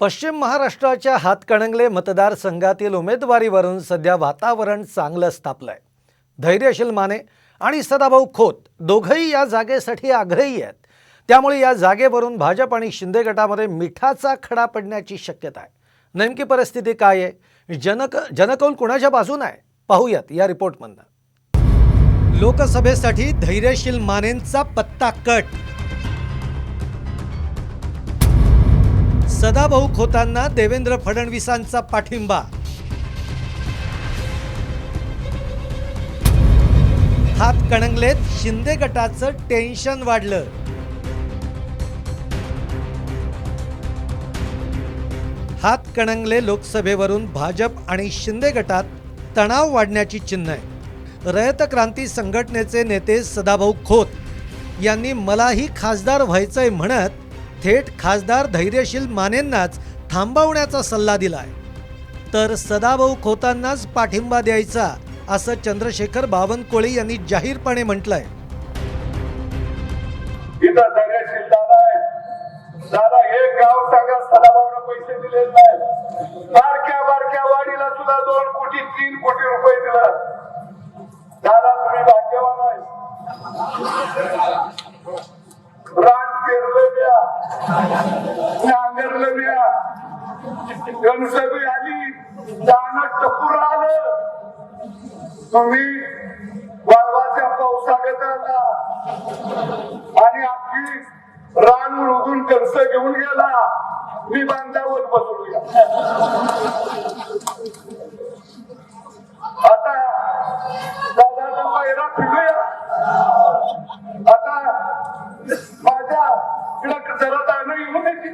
पश्चिम महाराष्ट्राच्या हातकणंगले मतदारसंघातील उमेदवारीवरून सध्या वातावरण चांगलंच आहे धैर्यशील माने आणि सदाभाऊ खोत दोघंही या जागेसाठी आग्रही आहेत. त्यामुळे या जागेवरून भाजप आणि शिंदे गटामध्ये मिठाचा खडा पडण्याची शक्यता आहे. नेमकी परिस्थिती काय आहे? जनक जनकौल कुणाच्या बाजून आहे? पाहूयात या रिपोर्टमधनं. लोकसभेसाठी धैर्यशील मानेंचा पत्ता कट सदाभाऊ खोतांना देवेंद्र फडणवीसांचा पाठिंबा. हात कणंगलेत शिंदे गटाचं टेन्शन वाढलं. हात कणंगले लोकसभेवरून भाजप आणि शिंदे गटात तणाव वाढण्याची चिन्ह आहे रयत क्रांती संघटनेचे नेते सदाभाऊ खोत यांनी मलाही खासदार व्हायचंय म्हणत थेट खासदार धैर्यशील मानेंनाच थांबवण्याचा सल्ला दिलाय. तर सदाभाऊ खोतांनाच पाठिंबा द्यायचा असं चंद्रशेखर बावनकुळे यांनी जाहीरपणे म्हटलंय. दादा हे गाव सांगा सदाभाऊनं पैसे दिले नाही बारक्या बारक्या वाडीला सुद्धा दोन कोटी तीन कोटी रुपये दिला गणसबी आली दाना टपूर आलं. तुम्ही वाळवाच्या पावसागत आला. आणि आपली रान उडून कर्ज घेऊन गेला. मी बांधावर बसवूया आता दादाचा पायरा फिरूया. आता माझ्या जरा दाणं येऊ नये.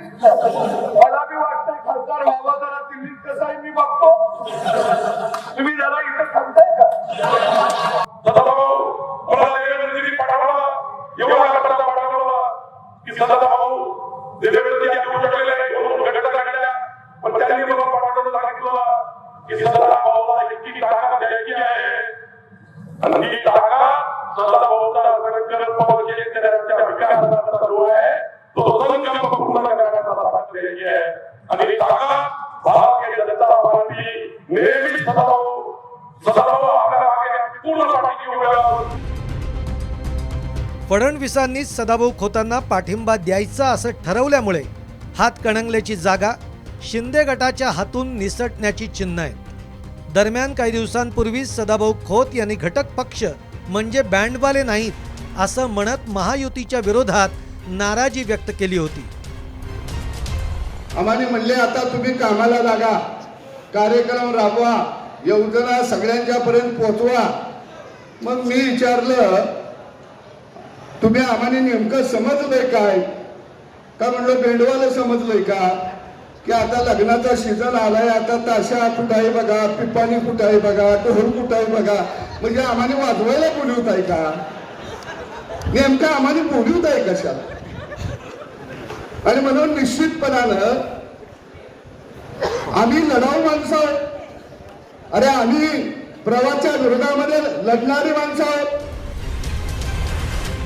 सदाभाऊ देवेंद्रजी येऊ म्हणून घटना काढल्या पण त्यांनी मला पाठवलं सांगितलं की सदाभाऊला इतकी ताकद द्यायची आहे आणि ही। ताकद सदाभाऊचा संकल्प शेतकऱ्यांच्या विकासाचा जो आहे तो संकल्प पूर्ण करण्याचा ताकद द्यायची आहे आणि ही। ताकद भारतीय जनता पार्टी नेहमी सदाभाऊ सदाभाऊ फडणवीसांनीच सदाभाऊ खोतांना पाठिंबा द्यायचा असं ठरवल्यामुळे हात कणंगलेची जागा शिंदे गटाच्या हातून निसटण्याची चिन्ह आहेत. दरम्यान काही दिवसांपूर्वी सदाभाऊ खोत यांनी घटक पक्ष म्हणजे बँडवाले नाहीत असं म्हणत महायुतीच्या विरोधात नाराजी व्यक्त केली होती. आम्हाला म्हणले आता तुम्ही कामाला लागा कार्यक्रम राबवा योजना सगळ्यांच्या पर्यंत पोहोचवा मग मी विचारलं तुम्ही आम्हाला नेमकं समजलंय काय? का म्हणलं बेंडवाला समजलंय का? की आता लग्नाचा सीझन आलाय आता ताशा कुठं आहे बघा पिपाणी कुठं आहे बघा टोहर कुठं आहे बघा? म्हणजे आम्हाला वाजवायला बोलवत आहे का? नेमकं आम्हाला बोलवत आहे कशाला? आणि म्हणून निश्चितपणानं आम्ही लढाऊ माणसं आहोत. अरे आम्ही प्रवाच्या विरोधामध्ये लढणारी माणसं आहोत.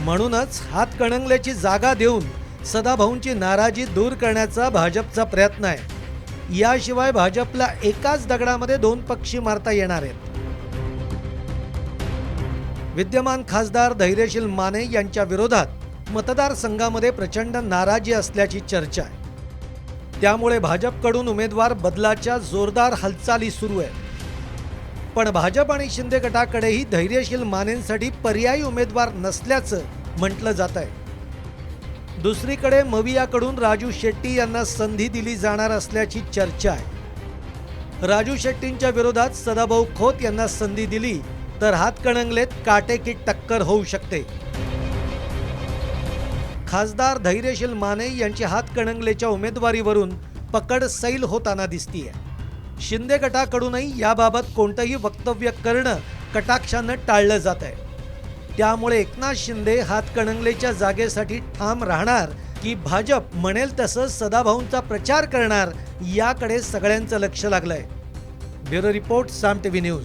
म्हणूनच हातकणंगल्याची जागा देऊन सदाभाऊंची नाराजी दूर करण्याचा भाजपचा प्रयत्न आहे. याशिवाय भाजपला एकाच दगडामध्ये दोन पक्षी मारता येणार आहेत. विद्यमान खासदार धैर्यशील माने यांच्या विरोधात मतदारसंघामध्ये प्रचंड नाराजी असल्याची चर्चा आहे. त्यामुळे भाजपकडून उमेदवार बदलाच्या जोरदार हालचाली सुरू आहेत. पण भाजप आणि शिंदे गटाकडेही धैर्यशील मानेंसाठी पर्यायी उमेदवार नसल्याचं म्हटलं जात आहे. दुसरीकडे मवियाकडून राजू शेट्टी यांना संधी दिली जाणार असल्याची चर्चा आहे. राजू शेट्टींच्या विरोधात सदाभाऊ खोत यांना संधी दिली तर हातकणंगलेत काटेकी टक्कर होऊ शकते. खासदार धैर्यशील माने यांची हातकणंगलेच्या उमेदवारीवरून पकड सैल होताना दिसतीये. शिंदे गटाकडूनही याबाबत कोणतंही वक्तव्य करणं कटाक्षानं टाळलं जात आहे त्यामुळे एकनाथ शिंदे हातकणंगलेच्या जागेसाठी ठाम राहणार की भाजप म्हणेल तसं सदाभाऊंचा प्रचार करणार याकडे सगळ्यांचं लक्ष लागलंय. Bureau report Saam TV news.